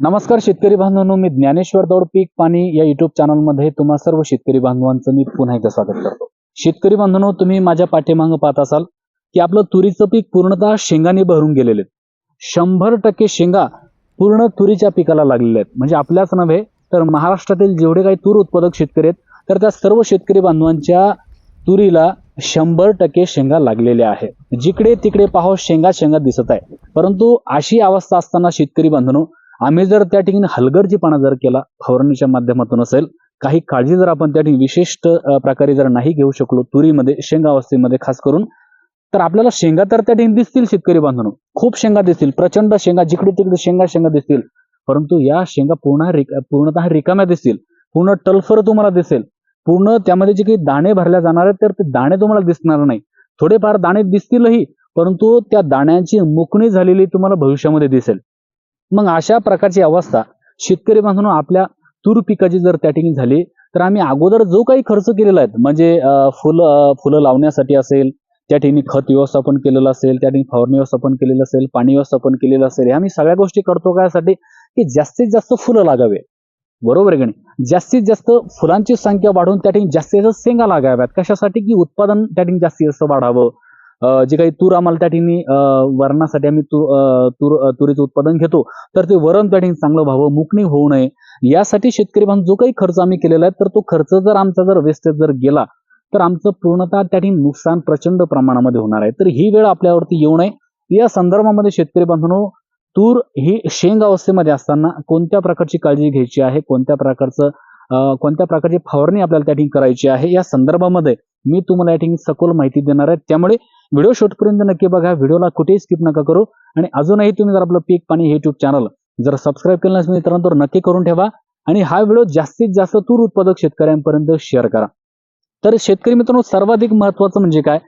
नमस्कार शेतकरी बांधवांनो मी ज्ञानेश्वर दौड पीक पाणी या युट्यूब चॅनलमध्ये तुम्हा सर्व शेतकरी बांधवांचं मी पुन्हा एकदा स्वागत करतो. शेतकरी बांधवांनो तुम्ही माझ्या पाठीमागं पाहत असाल की आपलं तुरीचं पीक पूर्णतः शेंगाने भरून गेलेले आहेत शंभर टक्के शेंगा पूर्ण तुरीच्या पिकाला लागलेल्या आहेत. म्हणजे आपल्याच नव्हे तर महाराष्ट्रातील जेवढे काही तूर उत्पादक शेतकरी आहेत तर त्या सर्व शेतकरी बांधवांच्या तुरीला शंभर टक्के शेंगा लागलेल्या आहेत. जिकडे तिकडे पाहो शेंगा शेंगा दिसत आहे. परंतु अशी अवस्था असताना शेतकरी बांधवांनो आम्ही जर त्या ठिकाणी हलगर्जीपणा जर केला फवारणीच्या माध्यमातून असेल काही काळजी जर आपण त्या ठिकाणी विशिष्ट प्रकारे जर नाही घेऊ शकलो तुरीमध्ये शेंगा अवस्थेमध्ये खास करून तर आपल्याला शेंगा तर त्या ठिकाणी दिसतील शेतकरी बांधवांनो. खूप शेंगा दिसतील प्रचंड शेंगा जिकडे तिकडे शेंगा शेंगा दिसतील. परंतु या शेंगा पूर्ण रिक पूर्णतः रिकाम्या दिसतील. पूर्ण टलफर तुम्हाला दिसेल. पूर्ण त्यामध्ये जे काही दाणे भरल्या जाणार आहेत तर ते दाणे तुम्हाला दिसणार नाही. थोडेफार दाणे दिसतीलही परंतु त्या दाण्यांची मुकणी झालेली तुम्हाला भविष्यामध्ये दिसेल. मग अशा प्रकारची अवस्था शेतकरी बांधून आपल्या तूर पिकाची जर त्या ठिकाणी झाली तर आम्ही अगोदर जो काही खर्च केलेला आहे म्हणजे फुलं फुलं लावण्यासाठी असेल त्या ठिकाणी खत व्यवस्थापन केलेलं असेल त्या ठिकाणी फवारणी व्यवस्थापन केलेलं असेल पाणी व्यवस्थापन केलेलं असेल ह्या आम्ही सगळ्या गोष्टी करतो कायसाठी की जास्तीत जास्त फुलं लागावे. बरोबर आहे की नाही? जास्तीत जास्त फुलांची संख्या वाढवून त्या ठिकाणी जास्तीत जास्त शेंगा लागाव्यात. कशासाठी? की उत्पादन त्या ठिकाणी जास्तीत जास्त वाढावं. जे काही तूर आम्हाला त्या ठिकाणी वरणासाठी आम्ही तूर तूर तुरीचं उत्पादन घेतो. तर ते वरण त्या ठिकाणी चांगलं व्हावं मुकणी होऊ नये. यासाठी शेतकरी बांधव जो काही खर्च आम्ही केलेला आहे तर तो खर्च जर आमचा जर वेस्टेज जर गेला तर आमचं पूर्णतः त्या ठिकाणी नुकसान प्रचंड प्रमाणामध्ये होणार आहे. तर ही वेळ आपल्यावरती येऊ नये. या संदर्भामध्ये शेतकरी बांधवांनो तूर ही शेंग अवस्थेमध्ये असताना कोणत्या प्रकारची काळजी घ्यायची आहे? कोणत्या प्रकारचं कोणत्या प्रकारची फवारणी आपल्याला त्या ठिकाणी करायची आहे? या संदर्भामध्ये मी तुम्हाला या ठिकाणी सखोल माहिती देणार आहे. त्यामुळे व्हिडिओ शॉर्टपर्यंत नक्की बघा. व्हिडिओला कुठेही स्किप नका करू. आणि अजूनही तुम्ही जर आपलं पीक पाणी हे युट्यूब चॅनल जर सबस्क्राईब केलं नसेल मित्रांनो तर नक्की करून ठेवा. आणि हा व्हिडिओ जास्तीत जास्त तूर उत्पादक शेतकऱ्यांपर्यंत शेअर करा. तर शेतकरी मित्रांनो सर्वाधिक महत्वाचं म्हणजे काय?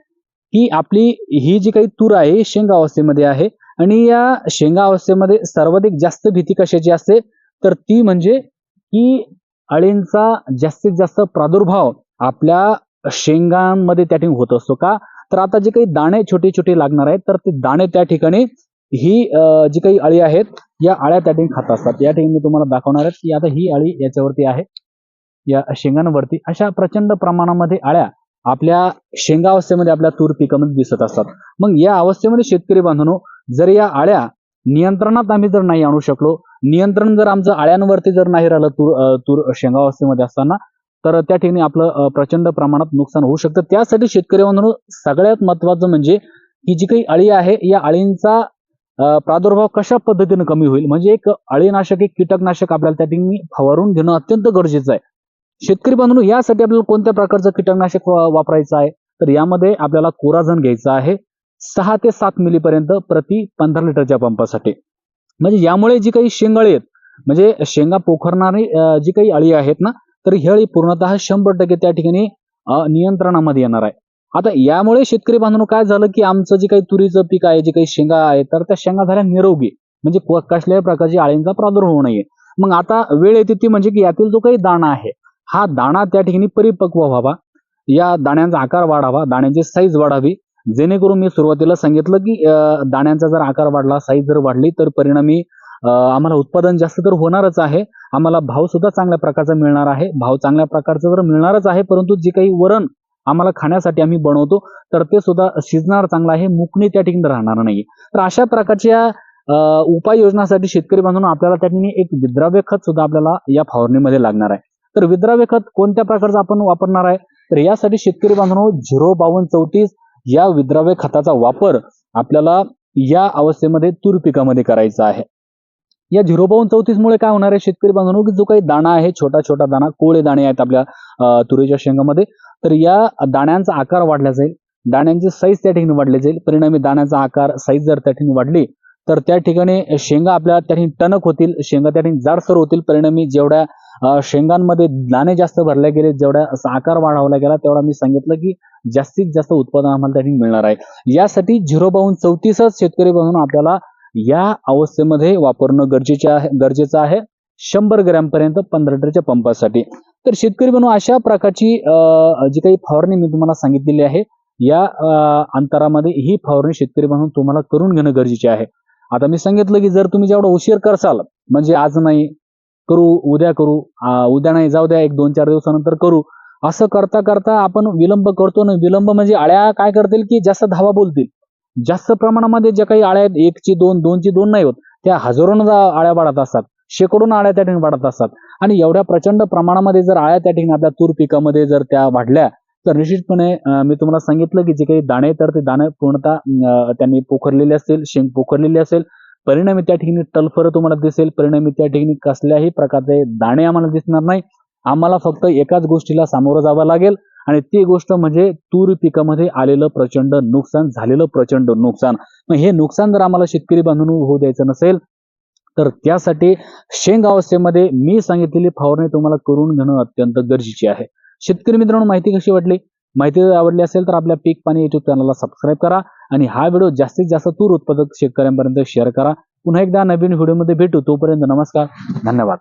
की आपली ही जी काही तूर आहे शेंगा अवस्थेमध्ये आहे. आणि या शेंगा अवस्थेमध्ये सर्वाधिक जास्त भीती कशाची असते? तर ती म्हणजे की अळींचा जास्तीत जास्त प्रादुर्भाव आपल्या शेंगांमध्ये त्या ठिकाणी होत असतो का? तर आता जे काही दाणे छोटे छोटे लागणार आहेत तर ते दाणे त्या ठिकाणी ही जी काही अळी आहेत या अळ्या त्या ठिकाणी खात असतात. या ठिकाणी मी तुम्हाला दाखवणार आहे की आता ही अळी याच्यावरती आहे. या शेंगांवरती अशा प्रचंड प्रमाणामध्ये अळ्या आपल्या शेंगा अवस्थेमध्ये आपल्या तूर पिकामध्ये दिसत असतात. मग या अवस्थेमध्ये शेतकरी बांधवनो जर या अळ्या नियंत्रणात आम्ही जर नाही आणू शकलो नियंत्रण जर आमचं अळ्यांवरती जर नाही राहिलं तूर तूर शेंगा अवस्थेमध्ये असताना तर त्या ठिकाणी आपलं प्रचंड प्रमाणात नुकसान होऊ शकतं. त्यासाठी शेतकरी बांधवनो सगळ्यात महत्वाचं म्हणजे ही जी काही अळी आहे या अळींचा प्रादुर्भाव कशा पद्धतीने कमी होईल? म्हणजे एक अळीनाशक एक कीटकनाशक आपल्याला त्या ठिकाणी फवारून घेणं अत्यंत गरजेचं आहे. शेतकरी बांधून यासाठी आपल्याला कोणत्या प्रकारचं कीटकनाशक वापरायचं आहे? तर यामध्ये आपल्याला कोराझन घ्यायचं आहे. सहा ते सात मिलीपर्यंत प्रति पंधरा लिटरच्या पंपासाठी. म्हणजे यामुळे जी काही शेंगाळी आहेत म्हणजे शेंगा पोखरणारी जी काही अळी आहेत ना तर ही पूर्णतः शंभर टक्के त्या ठिकाणी नियंत्रणामध्ये येणार आहे. आता यामुळे शेतकरी बांधवांनो काय झालं की आमचं जे काही तुरीचं पीक आहे जे काही शेंगा आहे तर त्या शेंगा झाल्या निरोगी. म्हणजे कसल्याही प्रकारची अळींचा प्रादुर्भाव होऊ नये. मग आता वेळ येते ती म्हणजे की यातील जो काही दाणा आहे हा दाणा त्या ठिकाणी परिपक्व व्हावा. या दाण्यांचा आकार वाढावा दाण्यांची साईज वाढावी. जेणेकरून मी सुरुवातीला सांगितलं की दाण्यांचा जर आकार वाढला साईज जर वाढली तर परिणामी आम्हाला उत्पादन जास्त तर होणारच आहे. आम्हाला भाव सुद्धा चांगल्या प्रकारचा मिळणार आहे. भाव चांगल्या प्रकारचा तर मिळणारच आहे परंतु जे काही वरण आम्हाला खाण्यासाठी आम्ही बनवतो तर ते सुद्धा शिजणार चांगलं आहे. मुकणी त्या ठिकाणी राहणार नाही तर अशा प्रकारच्या उपाययोजनासाठी शेतकरी बांधून आपल्याला त्या ठिकाणी एक विद्राव्य खत सुद्धा आपल्याला या फवारणीमध्ये लागणार आहे. तर विद्राव्य खत कोणत्या प्रकारचं आपण वापरणार आहे? तर यासाठी शेतकरी बांधवांनो झिरो बावन्न चौतीस या विद्राव्य खताचा वापर आपल्याला या अवस्थेमध्ये तूर पिकामध्ये करायचा आहे. या झिरो बावन्न चौतीस मुळे काय होणार आहे? शेतकरी बांधवांनो की जो काही दाणा आहे छोटा छोटा दाणा कोळे दाणे आहेत आपल्या तुरीच्या शेंगामध्ये तर या दाण्यांचा आकार वाढला जाईल. दाण्यांची साईज त्या ठिकाणी वाढली जाईल. परिणामी दाण्याचा आकार साईज जर त्या ठिकाणी वाढली तर त्या ठिकाणी शेंगा आपल्या त्या ठिकाणी टणक होतील शेंगा त्या ठिकाणी जाडसर होतील. परिणामी जेवढ्या शेंगांमध्ये दाणे जास्त भरले गेले जेवढ्या असा आकार वाढवला गेला तेवढा मी सांगितलं की जास्तीत जास्त उत्पादन आम्हाला त्या ठिकाणी मिळणार आहे. यासाठी झिरो बावन्न चौतीसच शेतकरी बनवून आपल्याला या अवस्थेमध्ये वापरणं गरजेचे आहे गरजेचं आहे शंभर ग्रॅम पर्यंत पंधरा लिटरच्या पंपासाठी. तर शेतकरी बनू अशा प्रकारची जी काही फवारणी मी तुम्हाला सांगितलेली आहे या अंतरामध्ये ही फवारणी शेतकरी बनून तुम्हाला करून घेणं गरजेचे आहे. आता मी सांगितलं की जर तुम्ही जेवढा उशीर करसाल म्हणजे आज नाही करू उद्या करू उद्या नाही जाऊ द्या एक दोन चार दिवसानंतर करू असं करता करता आपण विलंब करतो ना विलंब म्हणजे आळ्या काय करतील की जास्त धावा बोलतील. जास्त प्रमाणामध्ये ज्या काही आळ्या आहेत एकची दोन दोनची दोन नाही होत त्या हजारोनं आळ्या वाढत असतात. शेकडोन आळ्या त्या ठिकाणी वाढत असतात. आणि एवढ्या प्रचंड प्रमाणामध्ये जर आळ्या त्या ठिकाणी आपल्या तूर पिकामध्ये जर त्या वाढल्या तर निश्चितपणे मी तुम्हाला सांगितलं की जे काही दाणे तर ते दाणे पूर्णतः त्यांनी पोखरलेले असतील शेंग पोखरलेली असेल. परिणामी त्या ठिकाणी टलफर तुम्हाला दिसेल. परिणामी त्या ठिकाणी कसल्याही प्रकारचे दाणे आम्हाला दिसणार नाही. आम्हाला फक्त एकाच गोष्टीला सामोरं जावं लागेल. आणि ती गोष्ट म्हणजे तूर पिकामध्ये आलेलं प्रचंड नुकसान झालेलं प्रचंड नुकसान. मग हे नुकसान जर आम्हाला शेतकरी बांधून होऊ द्यायचं नसेल तर त्यासाठी शेंग अवस्थेमध्ये मी सांगितलेली फवारणी तुम्हाला करून घेणं अत्यंत गरजेची आहे. शेतकरी मित्रांनो माहिती कशी वाटली? माहिती जर आवडली असेल तर आपल्या पीक पाणी युट्यूब चॅनलला सबस्क्राईब करा आणि हा व्हिडिओ जास्तीत जास्त तूर उत्पादक शेतकऱ्यांपर्यंत शेअर करा. पुन्हा एकदा नवीन व्हिडिओमध्ये भेटू. तोपर्यंत नमस्कार धन्यवाद.